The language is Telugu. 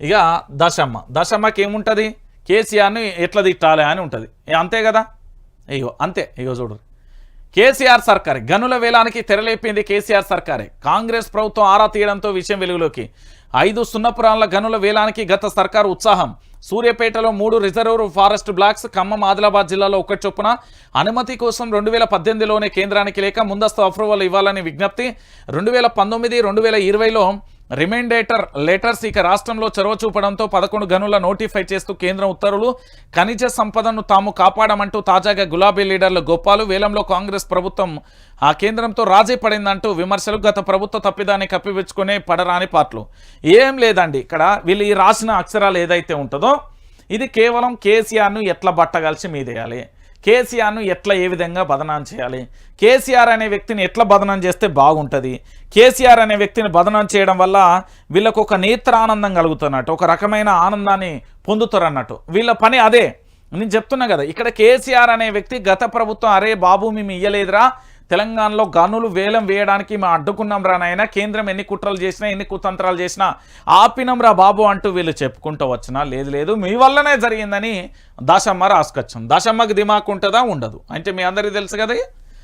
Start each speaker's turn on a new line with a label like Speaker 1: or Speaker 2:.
Speaker 1: ఇక దశమ్మ. దశమ్మకి ఏముంటుంది? కేసీఆర్ని ఎట్లా తిట్టాలి అని ఉంటుంది. అంతే కదా? ఇగో అంతే. ఇగో చూడు. కేసీఆర్ సర్కారే. గనుల వేలానికి తెరలేపింది కేసీఆర్ సర్కారే. కాంగ్రెస్ ప్రభుత్వం ఆరా తీయడంతో విషయం వెలుగులోకి. ఐదు సున్నపురాల గనుల వేలానికి గత సర్కారు ఉత్సాహం. సూర్యాపేటలో మూడు reserve forest blocks Khammam Adilabad జిల్లాలో ఒకటి చొప్పున అనుమతి కోసం రెండు వేల పద్దెనిమిదిలోనే కేంద్రానికి లేక ముందస్తు అప్రూవల్ ఇవ్వాలని విజ్ఞప్తి. రెండు వేల పంతొమ్మిది రెండు వేల ఇరవైలో రిమైండేటర్ లెటర్స్ ఇక రాష్ట్రంలో చొరవ చూపడంతో పదకొండు గనుల నోటిఫై చేస్తూ కేంద్రం ఉత్తర్వులు. ఖనిజ సంపదను తాము కాపాడమంటూ తాజాగా గులాబీ లీడర్లు గోపాలు వేలంలో కాంగ్రెస్ ప్రభుత్వం ఆ కేంద్రంతో రాజీ పడిందంటూ విమర్శలు గత ప్రభుత్వ తప్పిదాన్ని కప్పిపుచ్చుకునే పడరాని పాటలు ఏం లేదండి ఇక్కడ వీళ్ళు ఈ రాసిన అక్షరాలు ఏదైతే ఉంటుందో ఇది కేవలం కేసీఆర్ను ఎట్లా బట్టగలిసి మీదేయాలి. కేసీఆర్ను ఎట్లా ఏ విధంగా బదనాం చేయాలి? కేసీఆర్ అనే వ్యక్తిని ఎట్లా బదనం చేస్తే బాగుంటుంది? కేసీఆర్ అనే వ్యక్తిని బదనం చేయడం వల్ల వీళ్ళకు ఒక నేత్ర ఆనందం కలుగుతున్నట్టు ఒక రకమైన ఆనందాన్ని పొందుతారన్నట్టు. వీళ్ళ పని అదే. నేను చెప్తున్నా కదా ఇక్కడ కేసీఆర్ అనే వ్యక్తి గత ప్రభుత్వం అరే బాబు మేము ఇయ్యలేదురా తెలంగాణలో గనులు వేలం వేయడానికి మేము అడ్డుకున్నాం రా నాయన. కేంద్రం ఎన్ని కుట్రలు చేసినా ఎన్ని కుతంత్రాలు చేసినా ఆపినం రా బాబు అంటూ వీళ్ళు చెప్పుకుంటూ వచ్చినా. లేదు లేదు మీ వల్లనే జరిగిందని దాశమ్మ రాసుకొచ్చాం దాసమ్మకి దిమాకు ఉంటుందా? ఉండదు. అంటే మీ అందరికీ తెలుసు కదా?